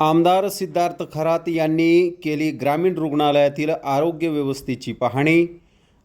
आमदार सिद्धार्थ खरात यांनी केली ग्रामीण रुग्णालयातील आरोग्य व्यवस्थेची पाहणी.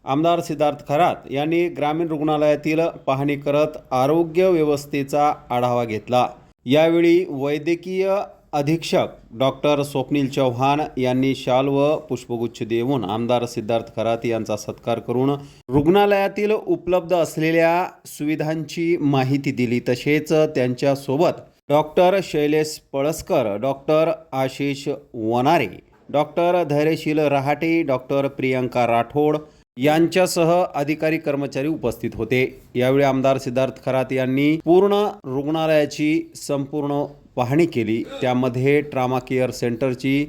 आमदार सिद्धार्थ खरात यांनी ग्रामीण रुग्णालयातील पाहणी करत आरोग्य व्यवस्थेचा आढावा घेतला. यावेळी वैद्यकीय अधीक्षक डॉक्टर स्वप्नील चव्हाण यांनी शाल व पुष्पगुच्छ देऊन आमदार सिद्धार्थ खरात यांचा सत्कार करून रुग्णालयातील उपलब्ध असलेल्या सुविधांची माहिती दिली. तसेच त्यांच्यासोबत doctor Shailesh Palaskar doctor Ashish Wanare doctor Dhairyashil Rahate doctor Priyanka Rathod यांच्यासह अधिकारी कर्मचारी उपस्थित होते. यावेळी आमदार सिद्धार्थ खरात यांनी पूर्ण रुग्णालयाची संपूर्ण पाहणी केली. त्यामध्ये ट्रामा केअर सेंटरची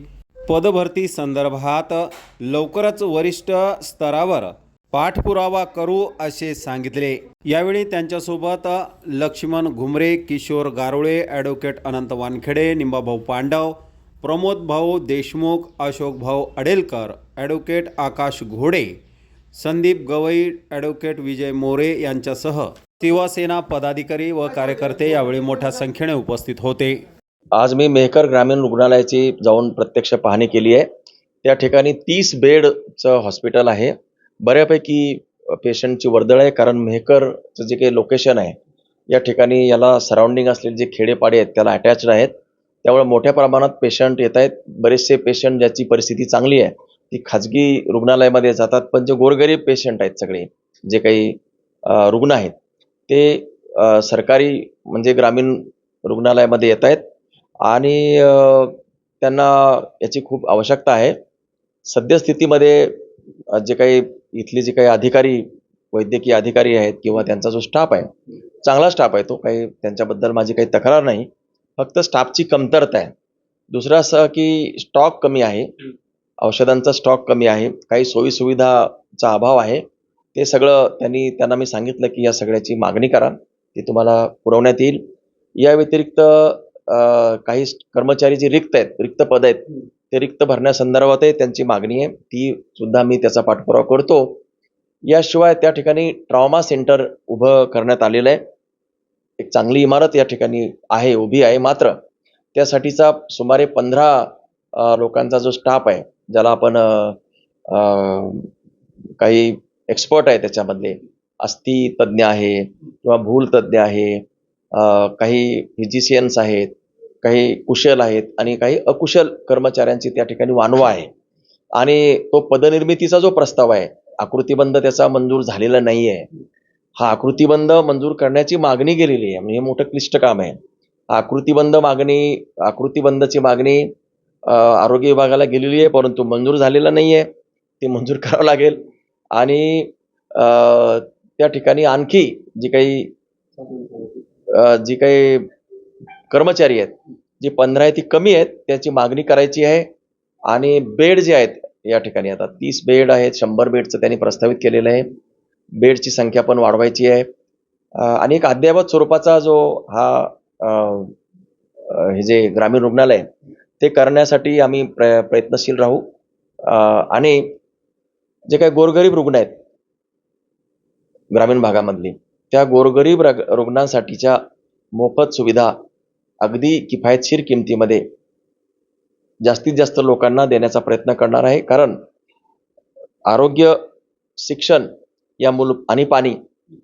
पदभरती संदर्भात लवकरच वरिष्ठ स्तरावर पाठपुरावा करू असे सांगितले. यावेळी त्यांच्यासोबत Laxman Ghumare Kishor Garole advocate Anant Wankhede Nimbabhau Pandav Pramod Bhau Deshmukh Ashok Bhau Adelkar advocate Akash Ghode Sandeep Gawai advocate Vijay More यांच्यासह शिवसेना पदाधिकारी व कार्यकर्ते यावेळी मोठ्या संख्येने उपस्थित होते. आज मी मेहकर ग्रामीण रुग्णालयाची जाऊन प्रत्यक्ष पाहणी केली आहे. त्या ठिकाणी तीस बेडचं हॉस्पिटल आहे. बऱ्यापैकी पेशंटची वर्दळ आहे. कारण मेहकरचं जे काही लोकेशन आहे या ठिकाणी याला सराउंडिंग असलेले जे खेडेपाडे आहेत त्याला अटॅच्ड आहेत. त्यामुळे मोठ्या प्रमाणात पेशंट येत आहेत. बरेचसे पेशंट ज्याची परिस्थिती चांगली आहे ती खाजगी रुग्णालयामध्ये जातात. पण जे गोरगरीब पेशंट आहेत सगळे जे काही रुग्ण आहेत ते सरकारी म्हणजे ग्रामीण रुग्णालयामध्ये येत आहेत. आणि त्यांना याची खूप आवश्यकता आहे. सद्यस्थितीमध्ये जे काही इथले जे काही अधिकारी वैद्यकीय अधिकारी आहेत किंवा त्यांचा जो स्टाफ आहे चांगला स्टाफ आहे तो काही त्यांच्याबद्दल माझी काही तक्रार नाही. फक्त स्टाफची कमतरता आहे. दुसरं असं की स्टॉक कमी आहे. औषधांचा स्टॉक कमी आहे. काही सोयीसुविधाचा अभाव आहे. ते सगळं त्यांनी त्यांना मी सांगितलं की या सगळ्याची मागणी करा. ती तुम्हाला पुरवण्यात येईल. या व्यतिरिक्त काही कर्मचारी जे रिक्त आहेत रिक्त पद आहेत ते रिक्त भरण्यासंदर्भातही त्यांची मागणी आहे. ती सुद्धा मी त्याचा पाठपुरावा करतो. याशिवाय त्या ठिकाणी ट्रॉमा सेंटर उभं करण्यात आलेलं आहे. एक चांगली इमारत या ठिकाणी आहे उभी आहे मात्र. त्यासाठीचा सुमारे पंधरा लोकांचा जो स्टाफ आहे ज्याला आपण काही एक्सपर्ट आहे त्याच्यामधले अस्थि तज्ज्ञ आहे किंवा भूल तज्ज्ञ आहे काही फिजिशियन्स आहेत काही कुशल आहेत आणि काही अकुशल कर्मचाऱ्यांची त्या ठिकाणी वानवा आहे. आणि तो पदनिर्मितीचा जो प्रस्ताव आहे आकृतीबंध त्याचा मंजूर झालेला नाही आहे हा आकृतीबंध मंजूर करण्याची मागणी केलेली आहे म्हणजे हे मोठं क्लिष्ट काम आहे. आकृतीबंध मागणी आकृतीबंधची मागणी आरोग्य विभागाला गेलेली आहे परंतु मंजूर झालेला नाही आहे ते मंजूर करावं लागेल. आणि त्या ठिकाणी आणखी जी काही जी काही कर्मचारी आहेत जी पंधरा आहे ती कमी आहेत त्याची मागणी करायची आहे. आणि बेड जे आहेत या ठिकाणी आता तीस बेड आहेत शंभर बेडचं त्यांनी प्रस्तावित केलेलं आहे. बेडची संख्या पण वाढवायची आहे. आणि एक अद्ययावत स्वरूपाचा जो हा हे जे ग्रामीण रुग्णालय आहे, ते करण्यासाठी आम्ही प्र प्रयत्नशील राहू. आणि जे काही गोरगरीब रुग्ण आहेत ग्रामीण भागामधली त्या गोरगरीब रग रुग्णांसाठीच्या मोफत सुविधा अगदी किफायतशीर किमतीमध्ये जास्तीत जास्त लोकांना देण्याचा प्रयत्न करणार आहे. कारण आरोग्य शिक्षण या मूल आणि पाणी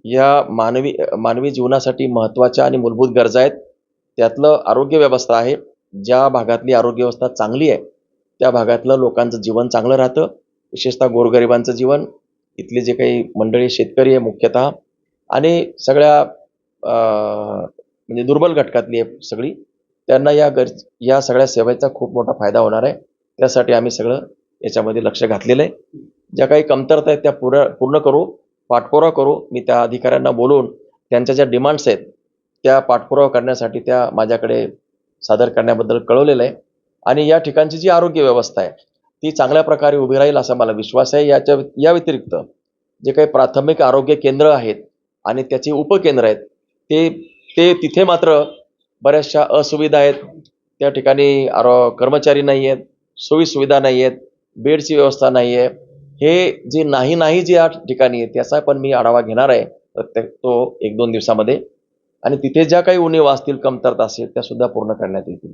या मानवी मानवी जीवनासाठी महत्त्वाच्या आणि मूलभूत गरजा आहेत. त्यातलं आरोग्य व्यवस्था आहे. ज्या भागातली आरोग्य व्यवस्था चांगली आहे त्या भागातलं लोकांचं जीवन चांगलं राहतं. विशेषतः गोरगरिबांचं जीवन. इथले जे काही मंडळी शेतकरी आहे मुख्यतः आणि सगळ्या म्हणजे दुर्बल घटकातली आहे सगळी त्यांना या गर या सगळ्या सेवेचा खूप मोठा फायदा होणार आहे. त्यासाठी आम्ही सगळं याच्यामध्ये लक्ष घातलेलं आहे. ज्या काही कमतरता आहेत त्या पुर पूर्ण करू पाठपुरावा करू. मी त्या अधिकाऱ्यांना बोलून त्यांच्या ज्या डिमांड्स आहेत त्या पाठपुरावा करण्यासाठी त्या माझ्याकडे सादर करण्याबद्दल कळवलेलं आहे. आणि या ठिकाणची जी आरोग्य व्यवस्था आहे ती चांगल्या प्रकारे उभी राहील असा मला विश्वास आहे. याच्या या व्यतिरिक्त जे काही प्राथमिक आरोग्य केंद्र आहेत आणि त्याचे उपकेंद्र आहेत. ते ते तिथे मात्र बऱ्याचशा असुविधा आहेत. त्या ठिकाणी आरो कर्मचारी नाही आहेत सोयीसुविधा नाही आहेत बेडची व्यवस्था नाही आहे हे जे नाही नाही जे या ठिकाणी आहे त्याचा पण मी आढावा घेणार आहे प्रत्येक तो एक दोन दिवसामध्ये. आणि तिथे ज्या काही उणीवा असतील कमतरता असेल त्यासुद्धा पूर्ण करण्यात येतील.